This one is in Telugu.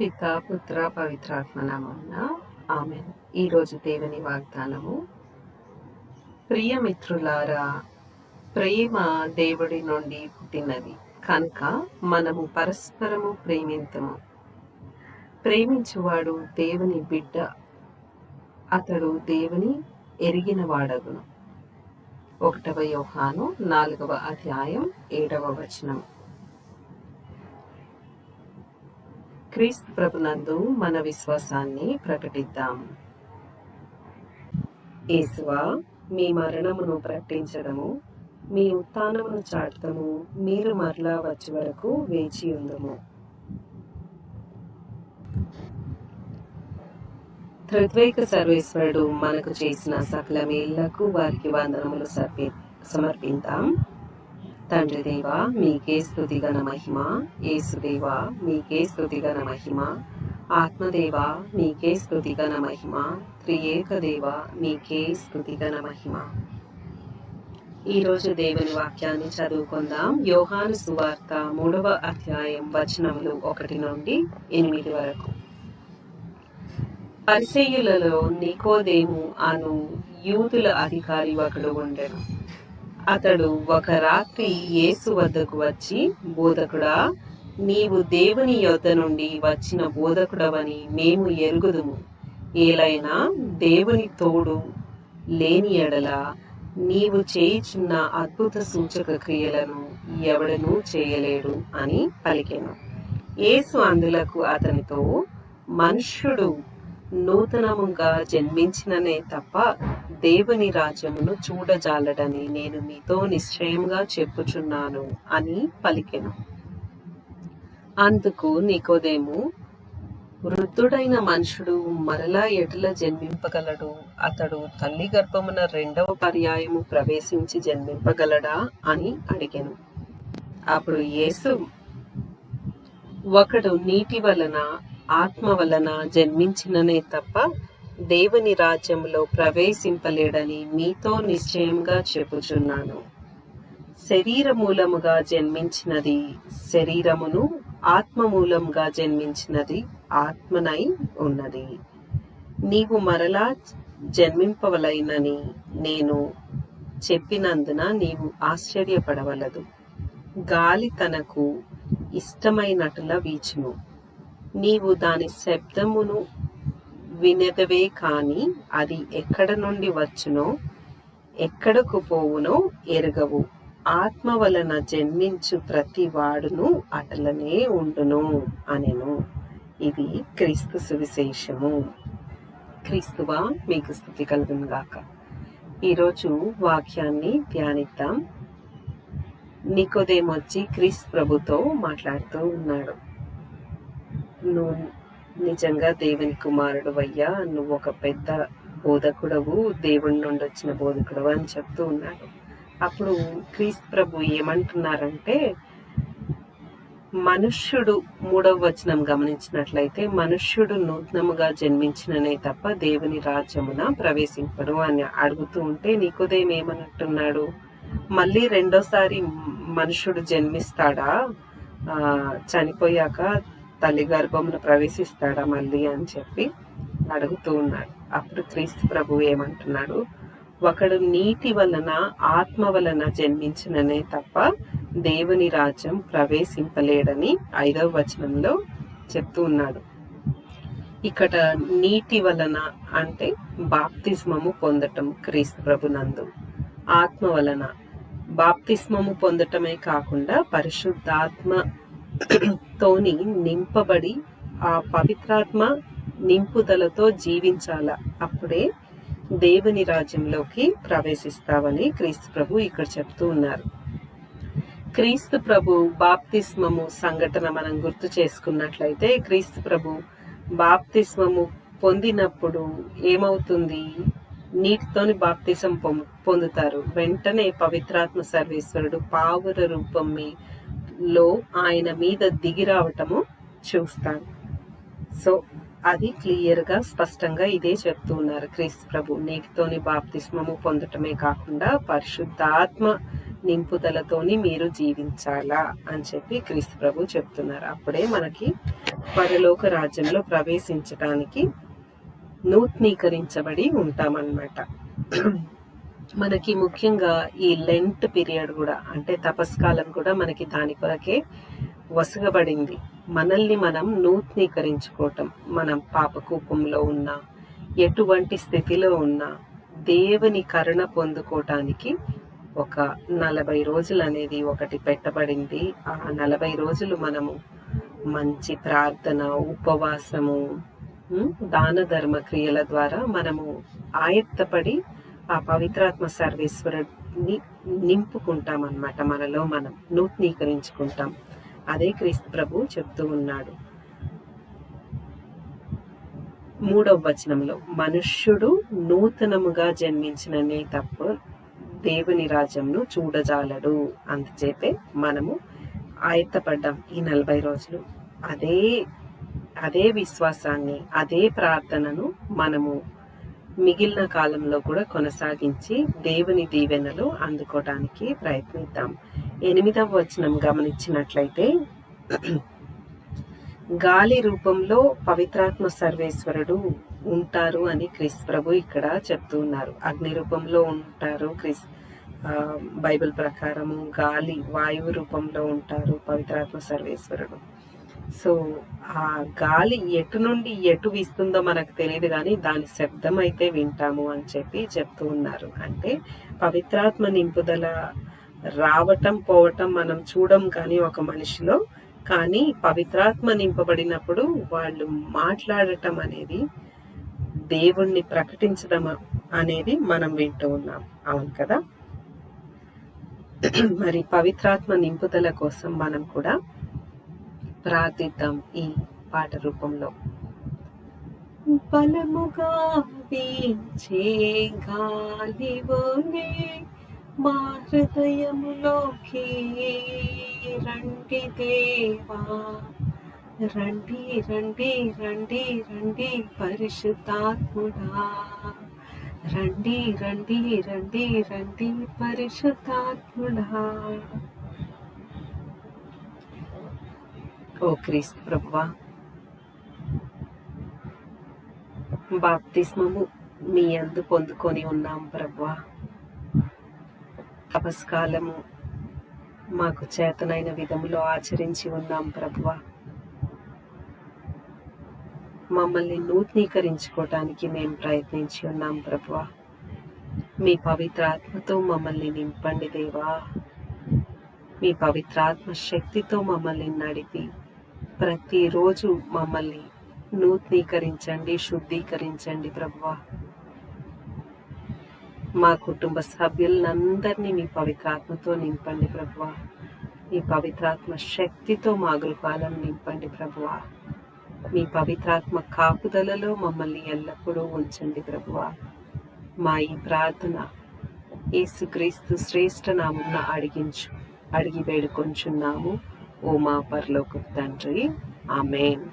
పిత పుత్ర పవిత్రాత్మ నామమున ఆమె ఈరోజు దేవుని వాగ్దానము. ప్రియమిత్రులారా ప్రేమ దేవుడి నుండి పుట్టినది. కనుక మనము పరస్పరము ప్రేమింతము. ప్రేమించువాడు దేవుని బిడ్డ అతడు దేవుని ఎరిగిన వాడగును. ఒకటవ యోహాను నాలుగవ అధ్యాయం ఏడవ వచనం. క్రీస్తు ప్రభునందు మన విశ్వాసాన్ని ప్రకటిద్దాం. ఈశ్వా మీ మరణమును ప్రకటించడము మీ ఉత్థానమును చాటము మీరు మరలా వచ్చే వరకు వేచి ఉందము త్రిద్వైక సర్వేశ్వరుడు మనకు చేసిన సకల మేళ్ళకు వారికి వందనములు సర్పి సమర్పిద్దాం తండ్రి దేవా మీకే స్థుతిగణ మహిమ. యేసుదేవా మీకే స్థుతిగణ మహిమ. ఆత్మదేవా మీకే స్థుతిగణ మహిమ. త్రియేక దేవా మీకే స్థుతిగణ మహిమ. ఈరోజు దేవుని వాక్యాన్ని చదువుకుందాం. యోహాను సువార్త మూడవ అధ్యాయం వచనములు ఒకటి నుండి ఎనిమిది వరకు. పరిసేయులలో నికోదేము అను యూదుల అధికారి ఒకడు ఉండెను. అతడు ఒక రాత్రి యేసు వద్దకు వచ్చి బోధకుడా నీవు దేవుని యొద్ద నుండి వచ్చిన బోధకుడవని మేము ఎరుగుదుము. ఏలైనా దేవుని తోడు లేని ఎడల నీవు చేయుచున్న అద్భుత సూచక క్రియలను ఎవడనూ చేయలేడు అని పలికెను. యేసు అందులకు అతనితో మనుష్యుడు నూతనముగా జన్మించిననే తప్ప దేవుని రాజ్యమును చూడజాలడని నేను మీతో నిశ్చయంగా చెప్పుచున్నాను అని పలికెను. అందుకు నీకోదేము వృద్ధుడైన మనుషుడు మరలా ఎటుల జన్మింపగలడు. అతడు తల్లి గర్భమున రెండవ పర్యాయము ప్రవేశించి జన్మింపగలడా అని అడిగాను. అప్పుడు యేసు ఒకడు నీటి వలన ఆత్మ వలన జన్మించిననే తప్ప దేవుని రాజ్యంలో ప్రవేశింపలేడని మీతో నిశ్చయంగా చెబుచున్నాను. శరీర మూలముగా జన్మించినది శరీరమును ఆత్మ మూలంగా జన్మించినది ఆత్మనై ఉన్నది. నీవు మరలా జన్మింపవలైనని నేను చెప్పినందున నీవు ఆశ్చర్యపడవలదు. గాలి తనకు ఇష్టమైనట్ల వీచును నీవు దాని శబ్దమును వినదవే కాని అది ఎక్కడ నుండి వచ్చునో ఎక్కడకు పోవునో ఎరగవు. ఆత్మ వలన జన్మించు ప్రతి వాడును అటలనే ఉండును అనెను. ఇది క్రీస్తు సువిశేషము. క్రీస్తువా మీకు స్థుతి కలుగును గాక. ఈరోజు వాక్యాన్ని ధ్యానిద్దాం. నికోదేమొచ్చి క్రీస్తు ప్రభుతో మాట్లాడుతూ ఉన్నాడు. నువ్వు నిజంగా దేవుని కుమారుడు అయ్యా నువ్వు ఒక పెద్ద బోధకుడవు దేవుడి నుండి వచ్చిన బోధకుడవు అని చెప్తూ ఉన్నాడు. అప్పుడు క్రీస్తు ప్రభు ఏమంటున్నారంటే మనుష్యుడు మూడవ వచనం గమనించినట్లయితే మనుష్యుడు నూతనముగా జన్మించిననే తప్ప దేవుని రాజ్యమున ప్రవేశింపడు అని అడుగుతూ ఉంటే నీకోదేం ఏమన్నట్టున్నాడు? మళ్ళీ రెండోసారి మనుషుడు జన్మిస్తాడా? ఆ చనిపోయాక తల్లి గర్భంలో ప్రవేశిస్తాడా మళ్ళీ అని చెప్పి అడుగుతూ ఉన్నాడు. అప్పుడు క్రీస్తు ప్రభు ఏమంటున్నాడు? ఒకడు నీటి వలన ఆత్మ వలన జన్మించిననే తప్ప దేవుని రాజ్యం ప్రవేశింపలేడని ఐదవ వచనంలో చెప్తూ ఉన్నాడు. ఇక్కడ నీటి వలన అంటే బాప్తిస్మము పొందటం క్రీస్తు ప్రభునందు ఆత్మ వలన. బాప్తిస్మము పొందటమే కాకుండా పరిశుద్ధాత్మ తోని నింపబడి ఆ పవిత్రాత్మ నింపుదలతో జీవించాల? అప్పుడే దేవుని రాజ్యంలోకి ప్రవేశిస్తావని క్రీస్తు ప్రభు ఇక్కడ చెప్తూ ఉన్నారు. క్రీస్తు ప్రభు బాప్తిస్మము సంఘటన మనం గుర్తు చేసుకున్నట్లయితే క్రీస్తు ప్రభు బాప్తిస్మము పొందినప్పుడు ఏమవుతుంది? నీటితోని బాప్తిసం పొందుతారు. వెంటనే పవిత్రాత్మ సర్వేశ్వరుడు పావుర రూపం లో ఆయన మీద దిగి రావటము చూస్తాం. సో అది క్లియర్గా స్పష్టంగా ఇదే చెప్తూ ఉన్నారు క్రీస్తు ప్రభు. నీటితోని బాప్తిస్మము పొందటమే కాకుండా పరిశుద్ధాత్మ నింపుదలతోని మీరు జీవించాలా అని చెప్పి క్రీస్తు ప్రభు చెప్తున్నారు. అప్పుడే మనకి పరలోక రాజ్యంలో ప్రవేశించటానికి నూతనీకరించబడి ఉంటామన్నమాట. మనకి ముఖ్యంగా ఈ లెంట్ పీరియడ్ కూడా అంటే తపస్కాలం కూడా మనకి దాని కొరకే వసగబడింది. మనల్ని మనం నూతనీకరించుకోవటం మనం పాపకూపంలో ఉన్న ఎటువంటి స్థితిలో ఉన్నా దేవుని కరుణ పొందుకోవటానికి ఒక నలభై రోజులు అనేది ఒకటి పెట్టబడింది. ఆ నలభై రోజులు మనము మంచి ప్రార్థన ఉపవాసము దాన ధర్మ క్రియల ద్వారా మనము ఆయత్తపడి ఆ పవిత్రాత్మ సర్వేశ్వరుని నింపుకుంటాం అనమాట మనలో మనం నూతనీకరించుకుంటాం. అదే క్రీస్తు ప్రభు చెప్తూ ఉన్నాడు. మూడవ వచనంలో మనుష్యుడు నూతనముగా జన్మించిననే తప్ప దేవుని రాజ్యంను చూడజాలడు. అందుచేతే మనము ఆయత్తపడ్డాం ఈ నలభై రోజులు. అదే అదే విశ్వాసాన్ని అదే ప్రార్థనను మనము మిగిలిన కాలంలో కూడా కొనసాగించి దేవుని దీవెనలు అందుకోవడానికి ప్రయత్నిద్దాం. ఎనిమిదవ వచనం గమనించినట్లయితే గాలి రూపంలో పవిత్రాత్మ సర్వేశ్వరుడు ఉంటారు అని క్రిస్ ప్రభు ఇక్కడ చెప్తూ ఉన్నారు. అగ్ని రూపంలో ఉంటారు క్రిస్ బైబిల్ ప్రకారము గాలి వాయువు రూపంలో ఉంటారు పవిత్రాత్మ సర్వేశ్వరుడు. సో ఆ గాలి ఎటు నుండి ఎటు వీస్తుందో మనకు తెలియదు కానీ దాని శబ్దం అయితే వింటాము అని చెప్పి చెప్తూ ఉన్నారు. అంటే పవిత్రాత్మ నింపుదల రావటం పోవటం మనం చూడం కానీ ఒక మనిషిలో కానీ పవిత్రాత్మ నింపబడినప్పుడు వాళ్ళు మాట్లాడటం అనేది దేవుణ్ణి ప్రకటించడం అనేది మనం వింటూ ఉన్నాం. అవును కదా? మరి పవిత్రాత్మ నింపుదల కోసం మనం కూడా ప్రార్థిద్దాం ఈ పాట రూపంలో. బలముగా వీచే గాలివోనే మా హృదయములోకి రండి దేవా. రండి రండి రండి రండి పరిశుద్ధాత్ముడా. రండి రండి రండి రండి పరిశుద్ధాత్ముడా. ఓ క్రీస్తు ప్రభువా బాప్తిస్మము మీ అందు పొందుకొని ఉన్నాం ప్రభువా. తపస్కాలము మాకు చేతనైన విధములో ఆచరించి ఉన్నాం ప్రభువా. మమ్మల్ని నూతనీకరించుకోవటానికి మేము ప్రయత్నించి ఉన్నాం ప్రభువా. మీ పవిత్ర ఆత్మతో మమ్మల్ని నింపండి దేవా. మీ పవిత్రాత్మ శక్తితో మమ్మల్ని నడిపి ప్రతిరోజు మమ్మల్ని నూతనీకరించండి శుద్ధీకరించండి ప్రభువా. మా కుటుంబ సభ్యులందరినీ మీ పవిత్రాత్మతో నింపండి ప్రభువా. మీ పవిత్రాత్మ శక్తితో మా గృహాలను నింపండి ప్రభువా. మీ పవిత్రాత్మ కాపుదలలో మమ్మల్ని ఎల్లప్పుడూ ఉంచండి ప్రభువా. మా ఈ ప్రార్థన యేసుక్రీస్తు శ్రేష్ఠ నామున్న అడిగించు అడిగి వేడుకొంచున్నాము. ఓ మా పరలోక తండ్రి. ఆమెన్.